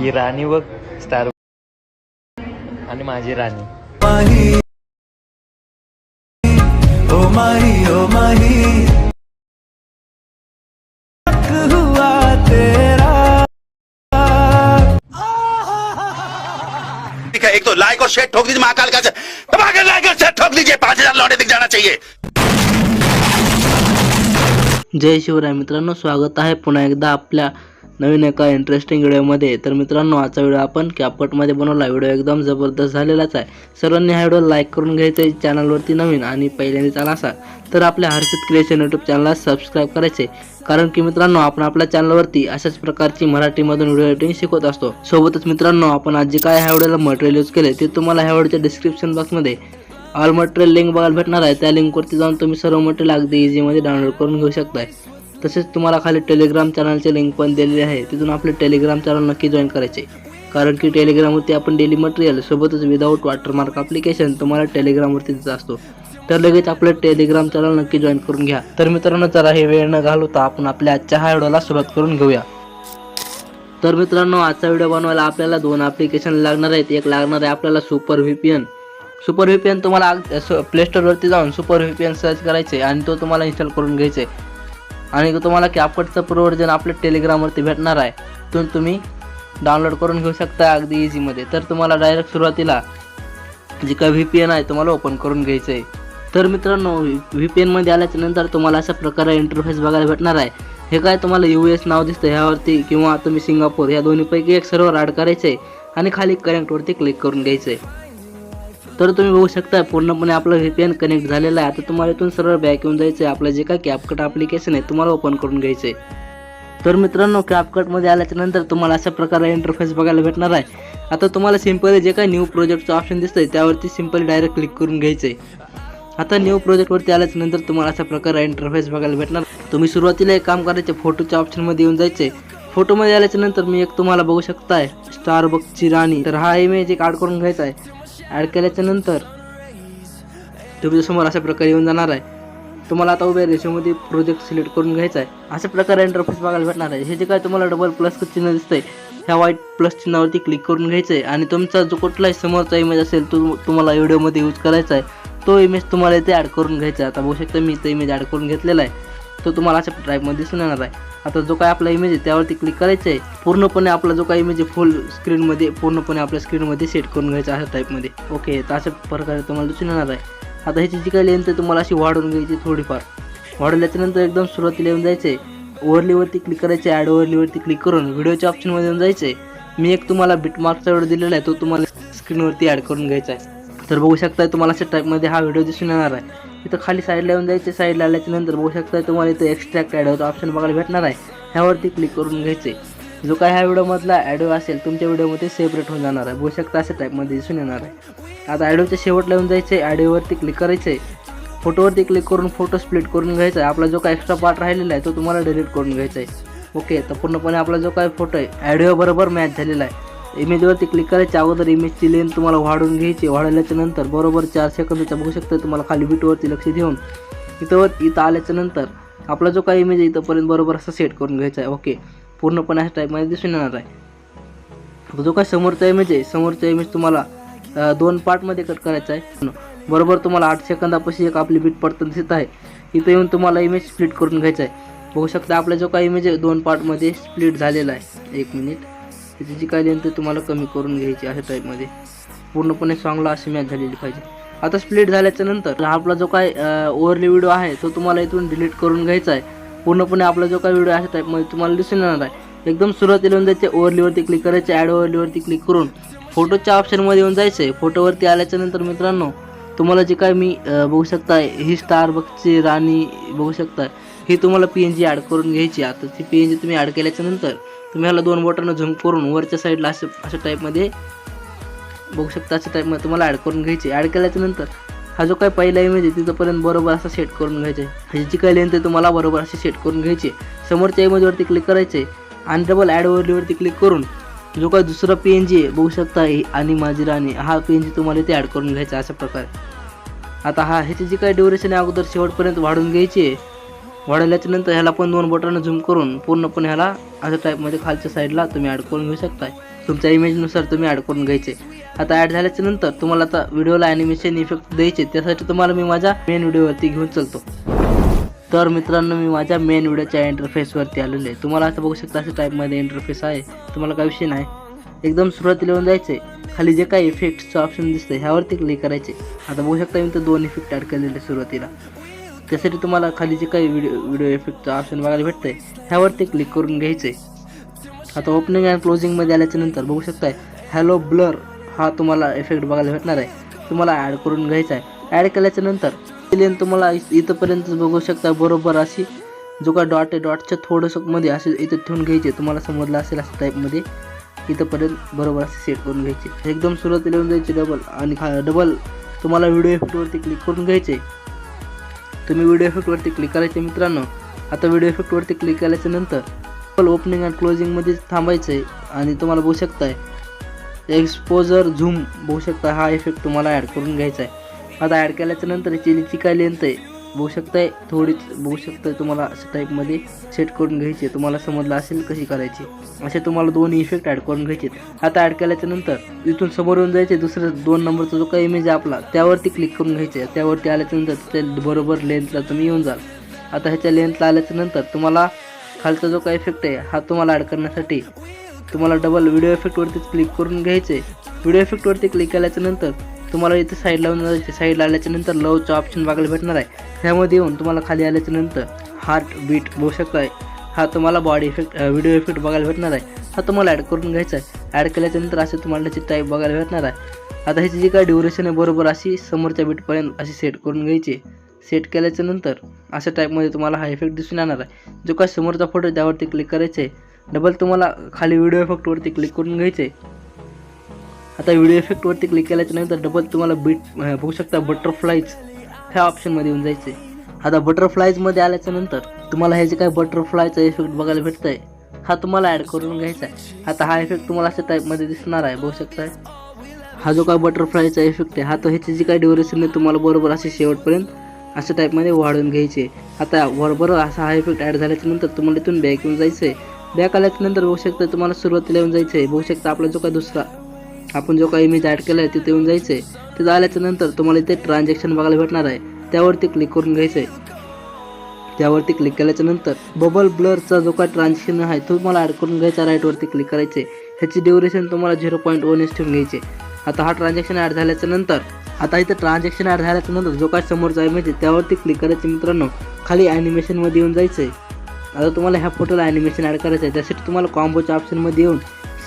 ही राणी बघ स्टार आणि माझी राणी. ओ माही ओ माही हुआ तेरा ठीक है एक तो लाइक और शेयर ठोक दीजिए महाकाल का दबा के लाइक और शेयर ठोक दीजिए पांच हजार लौटे दिख जाना चाहिए। जय शिवराय मित्रांनो स्वागत आहे पुन्हा एकदा आपल्या नवीन एका इंटरेस्टिंग व्हिडिओमध्ये तर मित्रांनो आजचा व्हिडिओ आपण कॅपकटमध्ये बनवला. व्हिडिओ एकदम जबरदस्त झालेलाच आहे. सर्वांनी हा व्हिडिओ लाईक करून घ्यायचा आहे चॅनलवरती नवीन आणि पहिल्यांदा चॅनल असा तर आपल्या हर्षित क्रिएशन यूट्यूब चॅनलला सबस्क्राईब करायचे. कारण की मित्रांनो आपण आपल्या चॅनलवरती अशाच प्रकारची मराठीमधून व्हिडिओ एडिटिंग शिकवत असतो. सोबतच मित्रांनो आपण आज जे काय ह्या व्हिडिओला मटेरियल यूज केले ते तुम्हाला ह्या व्हिडिओच्या डिस्क्रिप्शन बॉक्समध्ये ऑल मटेरियल लिंक बघायला भेटणार आहे. त्या लिंकवरती जाऊन तुम्ही सर्व मटेरियल अगदी इझीमध्ये डाउनलोड करून घेऊ शकताय. तसेच तुम्हाला खाली टेलिग्राम चॅनलचे लिंक पण दिलेली आहे. तिथून आपले टेलिग्राम चॅनल नक्की जॉईन करायचे. कारण की टेलिग्रामवरती आपण डेली मटेरियल सोबतच विदाऊट वॉटरमार्क अप्लिकेशन तुम्हाला टेलिग्रामवरती देत असतो. तर लगेच आपलं टेलिग्राम चॅनल नक्की जॉईन करून घ्या. तर मित्रांनो जरा हे वेळ न घालवता आपण आपल्या आजच्या हा व्हिडिओला सुरुवात करून घेऊया. तर मित्रांनो आजचा व्हिडिओ बनवायला आपल्याला दोन ॲप्लिकेशन लागणार आहेत. एक लागणार आहे आपल्याला super V P N super V P N तुम्हाला प्ले स्टोरवरती जाऊन super V P N search करायचे आणि तो तुम्हाला इन्स्टॉल करून घ्यायचे आणि तुम्हाला कॅपकटचं प्रवर्जन आपल्या टेलिग्रामवरती भेटणार आहे. तुम तुम्ही डाउनलोड करून घेऊ शकता अगदी इझीमध्ये तर तुम्हाला डायरेक्ट सुरुवातीला जे काय व्ही पी एन आहे तुम्हाला ओपन करून घ्यायचं आहे. तर मित्रांनो व्ही पी एनमध्ये आल्याच्यानंतर तुम्हाला अशा प्रकारे इंटरफेस बघायला भेटणार आहे. हे काय तुम्हाला यू एस नाव दिसतं ह्यावरती किंवा तुम्ही सिंगापूर या दोन्हीपैकी एक सर्वर ॲड करायचं आहे आणि खाली कनेक्टवरती क्लिक करून घ्यायचं आहे तर तुम्ही बघू शकता पूर्णपणे आपलं व्ही पी एन कनेक्ट झालेलं आहे. आता तुम्हाला इथून सरळ बॅक येऊन जायचं आहे आपलं जे काय कॅपकट ॲप्लिकेशन आहे तुम्हाला ओपन करून घ्यायचं आहे तर मित्रांनो कॅपकटमध्ये आल्याच्यानंतर तुम्हाला अशा प्रकारे इंटरफेस बघायला भेटणार आहे. आता तुम्हाला सिम्पली जे काय न्यू प्रोजेक्टचं ऑप्शन दिसतंय त्यावरती सिम्पली डायरेक्ट क्लिक करून घ्यायचं आहे आता न्यू प्रोजेक्टवरती आल्याच्यानंतर तुम्हाला अशा प्रकारे इंटरफेस बघायला भेटणार. तुम्ही सुरुवातीला एक काम करायचे फोटोच्या ऑप्शनमध्ये येऊन जायचे फोटोमध्ये आल्याच्यानंतर मी एक तुम्हाला बघू शकताय स्टारबक्सची राणी. तर हा इमेज एक आड करून घ्यायचा आहे. ॲड केल्याच्यानंतर तुमच्यासमोर अशा प्रकारे येऊन जाणार आहे. तुम्हाला आता उभ्या रेशोमध्ये प्रोजेक्ट सिलेक्ट करून घ्यायचा आहे. अशा प्रकारे इंटरफेस बघायला भेटणार आहे. हे जे काय तुम्हाला डबल प्लस चिन्ह दिसतंय ह्या व्हाईट प्लस चिन्हावरती क्लिक करून घ्यायचं आहे आणि तुमचा जो कुठलाही समोरचा इमेज असेल तो तुम्हाला व्हिडिओमध्ये यूज करायचा आहे. तो इमेज तुम्हाला इथे ॲड करून घ्यायचा आहे. आता बघू शकता मी इथे इमेज ॲड करून घेतलेला आहे. तो तुम्हाला अशा टाईपमध्ये दिसून येणार आहे. आता जो काय आपला इमेज आहे त्यावरती क्लिक करायचं आहे पूर्णपणे आपला जो काय इमेज आहे फुल स्क्रीनमध्ये पूर्णपणे आपल्या स्क्रीनमध्ये सेट करून घ्यायचा अशा टाईपमध्ये ओके तर अशा प्रकारे तुम्हाला दिसून येणार आहे. आता ह्याची जी काही लेंथ आहे तुम्हाला अशी वाढवून घ्यायची थोडीफार. वाढवल्याच्या नंतर एकदम सुरुवातीला येऊन जायचं आहे ओव्हरलीवरती क्लिक करायचं आहे ॲड ओव्हरलीवरती क्लिक करून व्हिडिओच्या ऑप्शनमध्ये येऊन जायचं आहे मी एक तुम्हाला बिटमार्कचा व्हिडिओ दिलेला आहे तो तुम्हाला स्क्रीनवरती ॲड करून घ्यायचा आहे. तर बघू शकता तुम्हाला अशा टाईपमध्ये हा व्हिडिओ दिसून येणार आहे. इथं खाली साईडला येऊन जायचे. साईडला आल्याच्यानंतर बघू शकता तुम्हाला इथं एक्स्ट्रॅक्ट ॲड ऑप्शन बघायला भेटणार आहे. ह्यावरती क्लिक करून घ्यायचे जो काय ह्या व्हिडिओमधला ॲडो असेल तुमच्या व्हिडिओमध्ये सेपरेट होऊन जाणार आहे. बघू शकता अशा टाईपमध्ये दिसून येणार आहे. आता ॲडोच्या शेवटला येऊन जायचे ॲडोवरती क्लिक करायचे फोटोवरती क्लिक करून फोटो स्प्लिट करून घ्यायचा. आहे आपला जो काय एक्स्ट्रा पार्ट राहिलेला आहे तो तुम्हाला डिलीट करून घ्यायचा आहे. ओके तर पूर्णपणे आपला जो काय फोटो आहे ॲडिओ बरोबर मॅच झालेला आहे. इमेजवरती क्लिक करायच्या अगोदर इमेजची लेन तुम्हाला वाढवून घ्यायची. वाढवल्याच्या नंतर बरोबर चार सेकंदाचा बघू शकता तुम्हाला खाली बीटवरती लक्ष देऊन. इथं इथं आल्याच्यानंतर आपला जो काही इमेज आहे इथंपर्यंत बरोबर असं सेट करून घ्यायचा आहे. ओके पूर्णपणे अशा टाईपमध्ये दिसून येणार आहे. जो काय समोरचा इमेज आहे समोरचा इमेज तुम्हाला दोन पार्टमध्ये कट करायचा आहे. बरोबर तुम्हाला आठ सेकंदापाशी एक आपली बीट पडताना दिसत आहे. इथं येऊन तुम्हाला इमेज स्प्लिट करून घ्यायचा आहे. बघू शकता आपला जो काही इमेज आहे दोन पार्टमध्ये स्प्लिट झालेला आहे. एक मिनिट त्याची जी काय लेंथ तुम्हाला कमी करून घ्यायची अशा टाईपमध्ये पूर्णपणे सॉंगला अशी मॅच झालेली पाहिजे. आता स्प्लिट झाल्याच्यानंतर आपला जो काय ओव्हरली व्हिडिओ आहे तो तुम्हाला इथून डिलीट करून घ्यायचा आहे. पूर्णपणे आपला जो काय व्हिडिओ अशा टाईपमध्ये तुम्हाला दिसून येणार आहे. एकदम सुरुवातीला येऊन जायचे ओव्हरलीवरती क्लिक करायचे ॲड ओव्हरलीवरती क्लिक करून फोटोच्या ऑप्शनमध्ये येऊन जायचं आहे. फोटोवरती आल्याच्यानंतर मित्रांनो तुम्हाला जे काय मी बघू शकता ही स्टार बक्सची राणी बघू शकता ही तुम्हाला पी एन जी ॲड करून घ्यायची आता ती पी एन जी तुम्ही ॲड केल्याच्यानंतर तुम्ही ह्याला दोन बोटानं झूम करून वरच्या साईडला असं अशा टाईपमध्ये बघू शकता अशा टाईपमध्ये तुम्हाला ॲड करून घ्यायची. ॲड केल्याच्यानंतर हा जो काय पहिला इमेज आहे तिथंपर्यंत बरोबर असा सेट करून घ्यायचा आहे. ह्याची जी काही लेंथ आहे तुम्हाला बरोबर अशी सेट करून घ्यायची आहे. समोरच्या इमेजवरती क्लिक करायचे आणि डबल ॲड ओव्हरलीवरती क्लिक करून जो काय दुसरा पी एन जी आहे बघू शकता आणि माझी राणी हा पी एन जी तुम्हाला इथे ॲड करून घ्यायचा अशा प्रकारे. आता हा ह्याची जी काय ड्युरेशन आहे अगोदर शेवटपर्यंत वाढून घ्यायची आहे. वाढवल्याच्या नंतर ह्याला पण दोन बटन झूम करून पूर्णपणे ह्याला अशा टाईपमध्ये खालच्या साईडला तुम्ही ॲड करून घेऊ शकताय. तुमच्या इमेजनुसार तुम्ही ॲड करून घ्यायचे. आता ॲड झाल्याच्यानंतर तुम्हाला आता व्हिडिओला ॲनिमेशन इफेक्ट द्यायचे त्यासाठी तुम्हाला मी माझ्या मेन व्हिडिओवरती घेऊन चलतो. तर मित्रांनो मी माझ्या मेन व्हिडिओच्या इंटरफेसवरती आलेलो आहे. तुम्हाला असं बघू शकता अशा टाईपमध्ये इंटरफेस आहे. तुम्हाला काही विषय नाही. एकदम सुरुवातीला येऊन जायचे खाली जे काही इफेक्टचं ऑप्शन दिसतं ह्यावरती क्लिक करायचे. आता बघू शकता मी तर दोन इफेक्ट ॲड केलेले सुरुवातीला. त्यासाठी तुम्हाला खाली जे काही व्हिडिओ व्हिडिओ इफेक्टचं ऑप्शन बघायला भेटतंय ह्यावरती क्लिक करून घ्यायचे आता ओपनिंग अँड क्लोजिंगमध्ये आल्याच्यानंतर बघू शकताय हॅलो ब्लर हा तुम्हाला इफेक्ट बघायला भेटणार आहे. तुम्हाला ॲड करून घ्यायचा आहे. ॲड केल्याच्यानंतर लेन तुम्हाला इ- इथंपर्यंत बघू शकता बरोबर अशी जो का डॉट आहे डॉटच्या थोडंसं मध्ये असे इथं ठेवून घ्यायचे. तुम्हाला समजलं असेल असं टाईपमध्ये इथंपर्यंत बरोबर असे सेट करून घ्यायचे. एकदम सुरुवातीला येऊन जायचे डबल आणि डबल तुम्हाला व्हिडिओ इफेक्टवरती क्लिक करून घ्यायचे. तुम्ही व्हिडिओ इफेक्टवरती क्लिक करायचे मित्रांनो. आता व्हिडिओ इफेक्टवरती क्लिक केल्याच्यानंतर ओपनिंग अँड क्लोजिंगमध्ये थांबायचं आहे आणि तुम्हाला बघू शकताय. एक्सपोजर झूम बघू शकता हा इफेक्ट तुम्हाला ॲड करून घ्यायचा आहे आता ॲड केल्याच्यानंतर याची जी काय लेंथ आहे. बघू शकताय थोडीच बघू शकताय तुम्हाला अशा टाईपमध्ये सेट करून घ्यायची तुम्हाला समजलं असेल कशी करायची. असे तुम्हाला दोन इफेक्ट ॲड करून घ्यायचे आता ॲड केल्याच्यानंतर इथून समोर येऊन जायचे. दुसरं दोन नंबरचा जो काही इमेज आहे आपला त्यावरती क्लिक करून घ्यायचे त्यावरती आल्याच्यानंतर त्या बरोबर लेंथला तुम्ही येऊन जाल. आता ह्याच्या लेंथला आल्याच्यानंतर तुम्हाला खालचा जो काही इफेक्ट आहे हा तुम्हाला ॲड करण्यासाठी तुम्हाला डबल व्हिडिओ इफेक्टवरतीच क्लिक करून घ्यायचे व्हिडिओ इफेक्टवरती क्लिक केल्याच्यानंतर तुम्हाला इथे साईड लावून साईडला आल्याच्यानंतर लवचा ऑप्शन बघायला भेटणार आहे. ह्यामध्ये येऊन तुम्हाला खाली आल्याच्यानंतर हार्ट बीट बघू आहे. हा तुम्हाला बॉडी इफेक्ट व्हिडिओ इफेक्ट बघायला भेटणार आहे. हा तुम्हाला ॲड करून घ्यायचा आहे. ॲड केल्याच्यानंतर असं असे तुम्हाला त्याची टाईप बघायला भेटणार आहे. आता ह्याची जी काय ड्युरेशन आहे बरोबर अशी समोरच्या बीटपर्यंत अशी सेट करून घ्यायची सेट केल्याच्यानंतर अशा टाईपमध्ये तुम्हाला हा इफेक्ट दिसून येणार आहे. जो काय समोरचा फोटो त्यावरती क्लिक करायचं आहे डबल तुम्हाला खाली व्हिडिओ इफेक्टवरती क्लिक करून घ्यायचं आहे आता व्हिडिओ इफेक्टवरती क्लिक केल्याच्यानंतर डबल तुम्हाला बीट बघू शकता बटरफ्लाईज ह्या ऑप्शनमध्ये येऊन जायचे. आता बटरफ्लाईजमध्ये आल्याच्यानंतर तुम्हाला हे जे काय बटरफ्लायचा इफेक्ट बघायला भेटतंय हा तुम्हाला ॲड करून घ्यायचा आहे. आता हा इफेक्ट तुम्हाला अशा टाईपमध्ये दिसणार आहे बघू शकताय. हा जो काय बटरफ्लायचा इफेक्ट आहे हा तो ह्याची जी काय ड्युरेशन आहे तुम्हाला बरोबर असे शेवटपर्यंत अशा टाईपमध्ये वाढवून घ्यायचे. आता बरोबर असा हा इफेक्ट ॲड झाल्याच्यानंतर तुम्हाला इथून बॅक येऊन जायचं आहे बॅक आल्याच्यानंतर बघू शकता तुम्हाला सुरुवातीला येऊन जायचं आहे बघू शकता आपला जो काय दुसरा आपण जो काही इमेज ॲड केला आहे तिथे येऊन जायचं आहे तिथं आल्याच्यानंतर तुम्हाला इथे ट्रान्झॅक्शन बघायला भेटणार आहे. त्यावरती क्लिक करून घ्यायचं आहे त्यावरती क्लिक केल्याच्यानंतर बबल ब्लरचा जो काय ट्रान्झॅक्शन आहे तो तुम्हाला ॲड करून घ्यायचा राईटवरती क्लिक करायचे ह्याची ड्युरेशन तुम्हाला झिरो पॉईंट वन एस ठेवून घ्यायचे. आता हा ट्रान्झॅक्शन ॲड झाल्याच्यानंतर आता इथं ट्रान्झॅक्शन ॲड झाल्याच्यानंतर जो काय समोरचा इमेज आहे त्यावरती क्लिक करायचे मित्रांनो. खाली ॲनिमेशनमध्ये येऊन जायचं आहे आता तुम्हाला ह्या फोटोला ॲनिमेशन ॲड करायचं आहे त्यासाठी तुम्हाला कॉम्बोच्या ऑप्शनमध्ये येऊन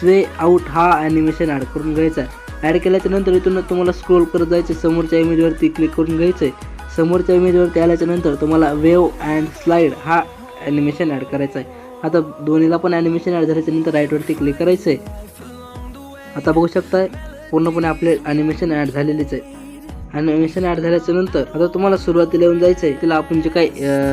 स्वे आउट हा ॲनिमेशन ॲड करून घ्यायचा आहे. ॲड केल्याच्यानंतर इथून तुम्हाला स्क्रोल करत जायचं आहे. समोरच्या इमेजवरती क्लिक करून घ्यायचं आहे समोरच्या इमेजवरती आल्याच्यानंतर तुम्हाला वेव अँड स्लाईड हा ॲनिमेशन ॲड करायचा आहे. आता दोन्हीला पण ॲनिमेशन ॲड झाल्याच्यानंतर राईटवरती क्लिक करायचं आहे आता बघू शकताय पूर्णपणे आपले ॲनिमेशन ॲड झालेलेच आहे. ॲनिमेशन ॲड झाल्याच्यानंतर आता तुम्हाला सुरुवातीला येऊन जायचं आहे तिला आपण जे काय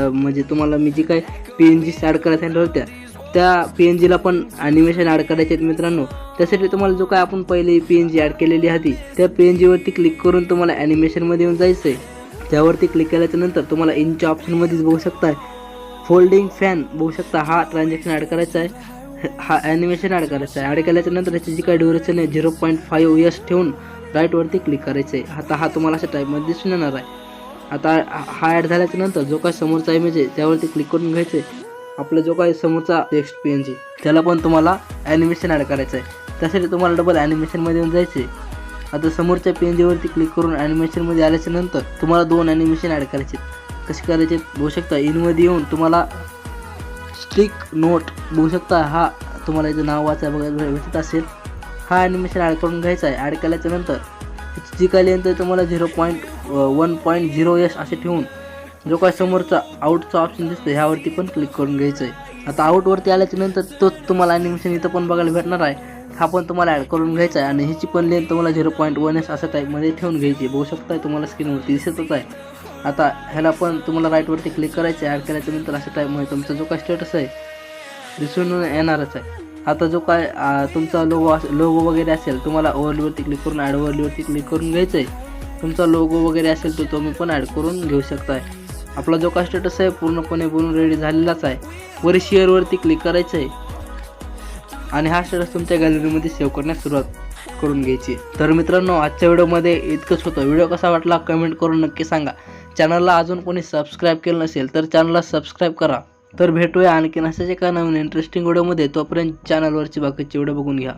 म्हणजे तुम्हाला मी जी काय पी एन जी ॲड करायला सांगितलं होत्या त्या पी एन जीला पण ॲनिमेशन ॲड करायचे आहेत मित्रांनो. त्यासाठी तुम्हाला जो काय आपण पहिले पी एन जी ॲड केलेली होती त्या पी एन जीवरती क्लिक करून तुम्हाला ॲनिमेशनमध्ये येऊन जायचं आहे त्यावरती क्लिक केल्याच्यानंतर तुम्हाला इंच्या ऑप्शनमध्येच बघू शकता फोल्डिंग फॅन बघू शकता हा ट्रान्झॅक्शन ॲड करायचा आहे. हा ॲनिमेशन ॲड करायचा आहे. ॲड केल्याच्यानंतर याची जी काय ड्युरेशन आहे झिरो पॉईंट फाईव्ह इयर्स ठेवून राईटवरती क्लिक करायचं आहे आता हा तुम्हाला अशा टाईपमध्ये दिसून येणार आहे. आता हा ॲड झाल्याच्यानंतर जो काय समोरचा इमेज आहे त्यावरती क्लिक करून घ्यायचं आहे आपला जो काही समोरचा टेक्स्ट पी एन जी त्याला पण तुम्हाला ॲनिमेशन ॲड करायचं आहे त्यासाठी तुम्हाला डबल ॲनिमेशनमध्ये येऊन जायचं आहे आता समोरच्या पी एन जीवरती क्लिक करून ॲनिमेशनमध्ये आल्याच्यानंतर तुम्हाला दोन ॲनिमेशन ॲड करायचे कसे करायचे बघू शकता इनमध्ये येऊन तुम्हाला स्ट्रिक नोट बघू शकता हा तुम्हाला याचं नाव वाचा बघायला भेटत असेल. हा ॲनिमेशन ॲड करून घ्यायचा आहे. ॲड केल्याच्यानंतर जी काय लेंथ आहे तुम्हाला zero point one point zero S असे ठेवून जो काय समोरचा आउटचा ऑप्शन दिसतो ह्यावरती पण क्लिक करून घ्यायचं आहे आता आउटवरती आल्याच्यानंतर तोच तुम्हाला ॲनिमेशन इथं पण बघायला भेटणार आहे. हा पण तुम्हाला ॲड करून घ्यायचा आहे आणि ह्याची पण लेन तुम्हाला झिरो पॉईंट वन एस अशा टाईपमध्ये ठेवून घ्यायची बघू शकताय तुम्हाला स्क्रीनवरती दिसतच आहे. आता ह्याला पण तुम्हाला राईटवरती क्लिक करायचं आहे ॲड केल्याच्यानंतर अशा टाईपमध्ये तुमचा जो काय स्टेटस आहे दिसून येणारच आहे. आता जो काय तुमचा लोगो लोगो वगैरे असेल तुम्हाला ओव्हरलीवरती क्लिक करून ॲड ओव्हरलीवरती क्लिक करून घ्यायचं आहे तुमचा लोगो वगैरे असेल तर तुम्ही पण ॲड करून घेऊ शकताय. आपला जो का स्टेटस आहे पूर्णपणे बनून रेडी झालेलाच आहे. वर शेअरवरती क्लिक करायचं आहे आणि हा स्टेटस तुमच्या गॅलरीमध्ये सेव्ह करण्यास सुरुवात करून घ्यायची. तर मित्रांनो आजच्या व्हिडिओमध्ये इतकंच होतं. व्हिडिओ कसा वाटला कमेंट करून नक्की सांगा. चॅनलला अजून कोणी सबस्क्राईब केलं नसेल तर चॅनलला सबस्क्राईब करा. तर भेटूया आणखीन अशाच एका नवीन इंटरेस्टिंग व्हिडिओमध्ये तोपर्यंत चॅनलवरची बाकीचे व्हिडिओ बघून घ्या.